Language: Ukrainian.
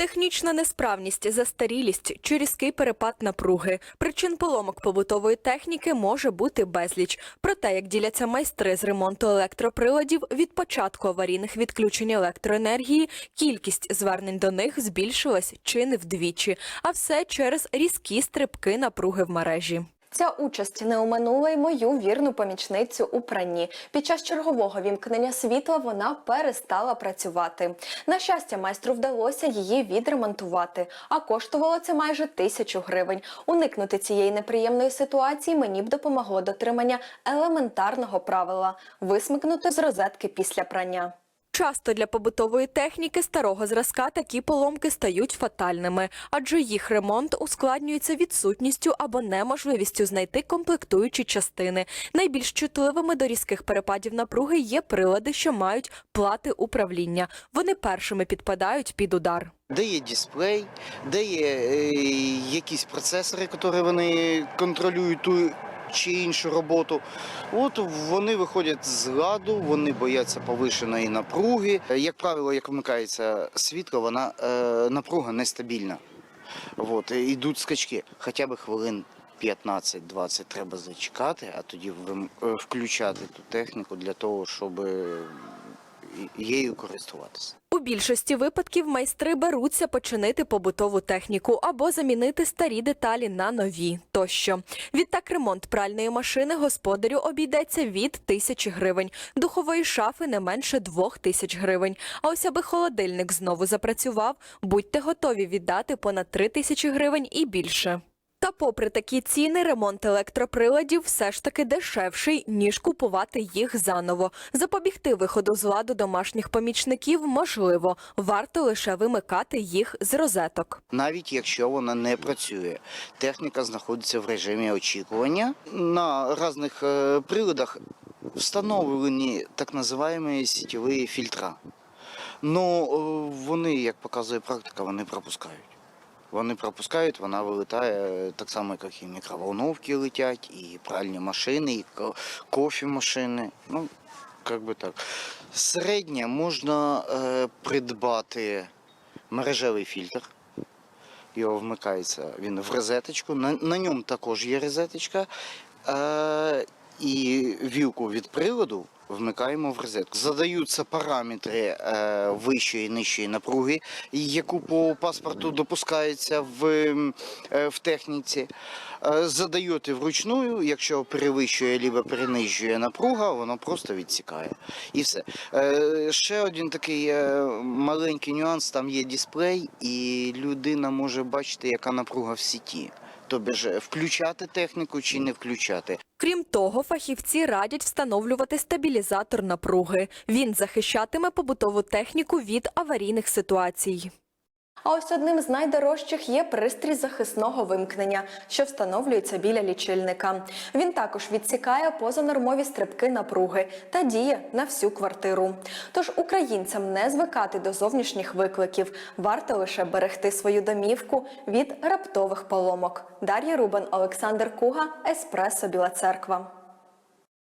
Технічна несправність, застарілість чи різкий перепад напруги. Причин поломок побутової техніки може бути безліч. Про те, як діляться майстри з ремонту електроприладів від початку аварійних відключень електроенергії, кількість звернень до них збільшилась чи не вдвічі, а все через різкі стрибки напруги в мережі. Ця участь не оминула й мою вірну помічницю у пранні. Під час чергового вімкнення світла вона перестала працювати. На щастя, майстру вдалося її відремонтувати, а коштувало це майже тисячу гривень. Уникнути цієї неприємної ситуації мені б допомогло дотримання елементарного правила висмикнути з розетки після прання. Часто для побутової техніки старого зразка такі поломки стають фатальними, адже їх ремонт ускладнюється відсутністю або неможливістю знайти комплектуючі частини. Найбільш чутливими до різких перепадів напруги є прилади, що мають плати управління. Вони першими підпадають під удар. Де є дисплей, де є е, якісь процесори, які вони контролюють ту чи іншу роботу. От вони виходять з ладу, вони бояться повишеної напруги. Як правило, як вмикається світло, вона е, напруга нестабільна. От, йдуть скачки. Хоча б хвилин 15-20 треба зачекати, а тоді е, включати ту техніку для того, щоб е, її користуватися. Більшості випадків майстри беруться починити побутову техніку або замінити старі деталі на нові тощо. Відтак ремонт пральної машини господарю обійдеться від тисячі гривень, духової шафи не менше двох тисяч гривень. А ось аби холодильник знову запрацював, будьте готові віддати понад три тисячі гривень і більше. Та попри такі ціни, ремонт електроприладів все ж таки дешевший, ніж купувати їх заново. Запобігти виходу з ладу домашніх помічників можливо, варто лише вимикати їх з розеток. Навіть якщо вона не працює, техніка знаходиться в режимі очікування. На різних е, приладах встановлені так називаємо сітєві фільтра. Ну е, вони, як показує практика, вони пропускають. Вони пропускають, вона вилітає так само, як і мікроволновки летять, і пральні машини, і ко- кофемашини. Ну, як би так. Середнє можна е, придбати мережевий фільтр. Його вмикається він в розеточку. На, на ньому також є розеточка. Е, і вілку від приладу вмикаємо в розетку. Задаються параметри е, вищої і нижчої напруги, яку по паспорту допускається в, е, в техніці. Е, задаєте вручную, якщо перевищує або перенижує напруга, воно просто відсікає. І все. Ще один такий маленький нюанс: там є дисплей, і людина може бачити, яка напруга в сіті. Тобто ж включати техніку чи не включати. Крім того, фахівці радять встановлювати стабілізатор напруги. Він захищатиме побутову техніку від аварійних ситуацій. А ось одним з найдорожчих є пристрій захисного вимкнення, що встановлюється біля лічильника. Він також відсікає позанормові стрибки напруги та діє на всю квартиру. Тож українцям не звикати до зовнішніх викликів, варто лише берегти свою домівку від раптових поломок. Дар'я Рубан, Олександр Куга, Еспресо Біла Церква.